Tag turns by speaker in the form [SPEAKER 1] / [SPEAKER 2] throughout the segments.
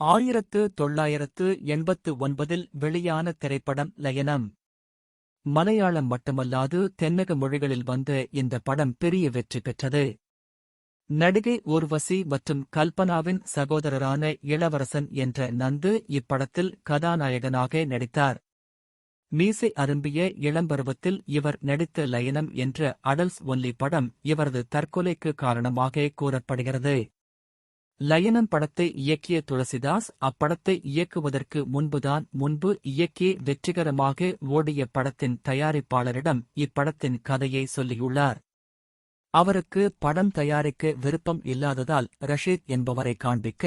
[SPEAKER 1] ஆயிரத்து தொள்ளாயிரத்து எண்பத்து ஒன்பதில் வெளியான திரைப்படம் லயனம். மலையாளம் மட்டுமல்லாது தென்னக மொழிகளில் வந்த இந்த படம் பெரிய வெற்றி பெற்றது. நடிகை ஊர்வசி மற்றும் கல்பனாவின் சகோதரரான இளவரசன் என்ற நந்து இப்படத்தில் கதாநாயகனாக நடித்தார். மீசை அரும்பிய இளம்பருவத்தில் இவர் நடித்த லயனம் என்ற அடல்ஸ் ஒன்லி படம் இவரது தற்கொலைக்கு காரணமாக கூறப்படுகிறது. லயனம் படத்தை இயக்கிய துளசிதாஸ் அப்படத்தை இயக்குவதற்கு முன்புதான் முன்பு இயக்கி வெற்றிகரமாக ஓடிய படத்தின் தயாரிப்பாளரிடம் இப்படத்தின் கதையை சொல்லியுள்ளார். அவருக்கு படம் தயாரிக்க விருப்பம் இல்லாததால் ரஷீத் என்பவரை காண்பிக்க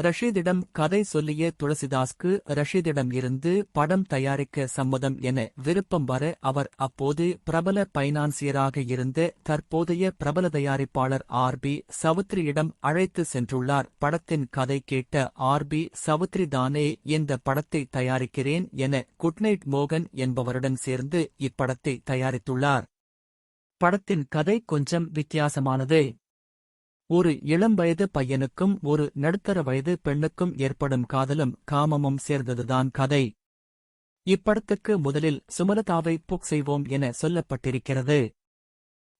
[SPEAKER 1] ரஷீதிடம் கதை சொல்லிய துளசிதாஸ்க்கு ரஷீதிடம் இருந்து படம் தயாரிக்க சம்மதம் என விருப்பம் வர அவர் அப்போது பிரபல பைனான்சியராக இருந்த தற்போதைய பிரபல தயாரிப்பாளர் ஆர் பி சவுத்ரியிடம் அழைத்து சென்றுள்ளார். படத்தின் கதை கேட்ட ஆர் பி சவுத்ரி தானே இந்த படத்தை தயாரிக்கிறேன் என குட்நைட் மோகன் என்பவருடன் சேர்ந்து இப்படத்தை தயாரித்துள்ளார். படத்தின் கதை கொஞ்சம் வித்தியாசமானது. ஒரு இளம் வயது பையனுக்கும் ஒரு நடுத்தர வயது பெண்ணுக்கும் ஏற்படும் காதலும் காமமும் சேர்ந்ததுதான் கதை. இப்படத்துக்கு முதலில் சுமலதாவை புக் செய்வோம் என சொல்லப்பட்டிருக்கிறது.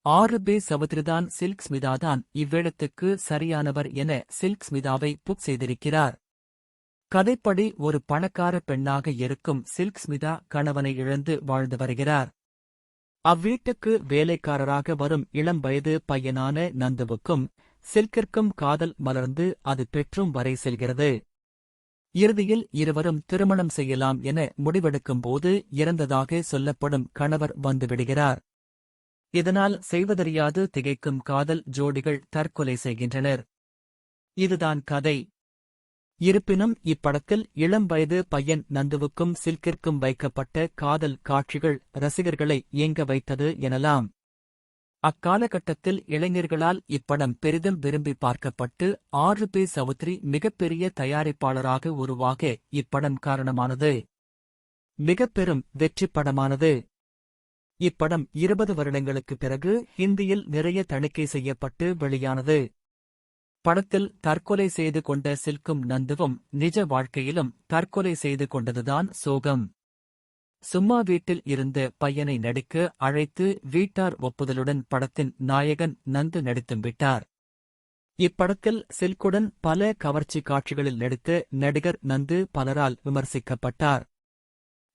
[SPEAKER 1] ஆறு பே சவுத்ரிதான் சில்க் ஸ்மிதாதான் இவ்வேடத்துக்கு சரியானவர் என சில்க் ஸ்மிதாவை புக் செய்திருக்கிறார். கதைப்படி ஒரு பணக்கார பெண்ணாக இருக்கும் சில்க் ஸ்மிதா கணவனை இழந்து வாழ்ந்து வருகிறார். அவ்வீட்டுக்கு வேலைக்காரராக வரும் இளம் வயது பையனான நந்துவுக்கும் சில்கிற்கும் காதல் மலர்ந்து அது பெற்றும் வரை செல்கிறது. இறுதியில் இருவரும் திருமணம் செய்யலாம் என முடிவெடுக்கும் போது இறந்ததாக சொல்லப்படும் கணவர் வந்துவிடுகிறார். இதனால் செய்வதறியாது திகைக்கும் காதல் ஜோடிகள் தற்கொலை செய்கின்றனர். இதுதான் கதை. இருப்பினும் இப்படத்தில் இளம் வயது பையன் நந்துவுக்கும் சில்கிற்கும் வைக்கப்பட்ட காதல் காட்சிகள் ரசிகர்களை இயங்க வைத்தது எனலாம். அக்காலகட்டத்தில் இளைஞர்களால் இப்படம் பெரிதும் விரும்பி பார்க்கப்பட்டு ஆறு பே சவுத்ரி மிகப்பெரிய தயாரிப்பாளராக உருவாக இப்படம் காரணமானது. மிகப்பெரும் வெற்றி படமானது. இப்படம் இருபது வருடங்களுக்குப் பிறகு ஹிந்தியில் நிறைய தணிக்கை செய்யப்பட்டு வெளியானது. படத்தில் தற்கொலை செய்து கொண்ட சில்கும் நந்துவும் நிஜ வாழ்க்கையிலும் தற்கொலை செய்து கொண்டதுதான் சோகம். சும்மா வீட்டில் இருந்த பையனை நடிக்க அழைத்து வீட்டார் ஒப்புதலுடன் படத்தின் நாயகன் நந்து நடித்தும் விட்டார். இப்படத்தில் சில்குடன் பல கவர்ச்சி காட்சிகளில் நடித்த நடிகர் நந்து பலரால் விமர்சிக்கப்பட்டார்.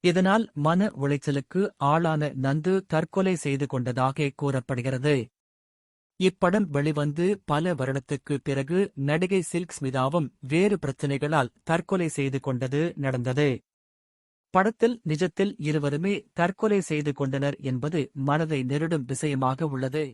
[SPEAKER 1] இதனால் மன உளைச்சலுக்கு ஆளான நந்து தற்கொலை செய்து கொண்டதாக கூறப்படுகிறது. இப்படம் வெளிவந்து பல வருடத்துக்கு பிறகு நடிகை சில்க் ஸ்மிதாவும் வேறு பிரச்சினைகளால் தற்கொலை செய்து கொண்டது நடந்தது. படத்தில் நிஜத்தில் இருவருமே தற்கொலை செய்து கொண்டனர் என்பது மனதை நெருடும் விஷயமாக உள்ளது.